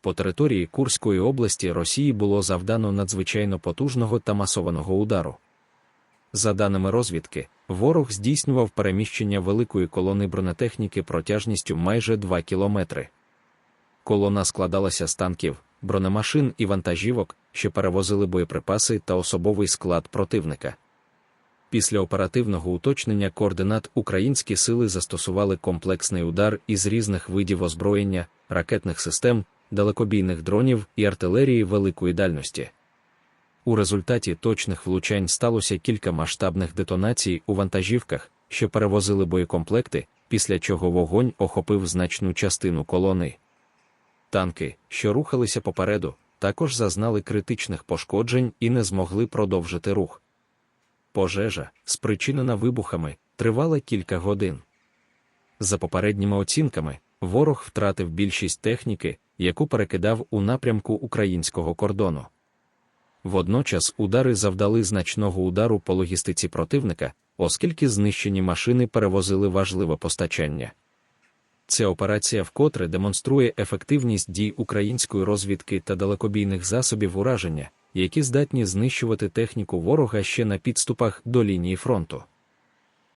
по території Курської області Росії було завдано надзвичайно потужного та масованого удару. За даними розвідки, ворог здійснював переміщення великої колони бронетехніки протяжністю майже 2 кілометри. Колона складалася з танків, бронемашин і вантажівок, що перевозили боєприпаси та особовий склад противника. Після оперативного уточнення координат українські сили застосували комплексний удар із різних видів озброєння, ракетних систем, далекобійних дронів і артилерії великої дальності. У результаті точних влучань сталося кілька масштабних детонацій у вантажівках, що перевозили боєкомплекти, після чого вогонь охопив значну частину колони. Танки, що рухалися попереду, також зазнали критичних пошкоджень і не змогли продовжити рух. Пожежа, спричинена вибухами, тривала кілька годин. За попередніми оцінками, ворог втратив більшість техніки, яку перекидав у напрямку українського кордону. Водночас удари завдали значного удару по логістиці противника, оскільки знищені машини перевозили важливе постачання. Ця операція вкотре демонструє ефективність дій української розвідки та далекобійних засобів ураження, які здатні знищувати техніку ворога ще на підступах до лінії фронту.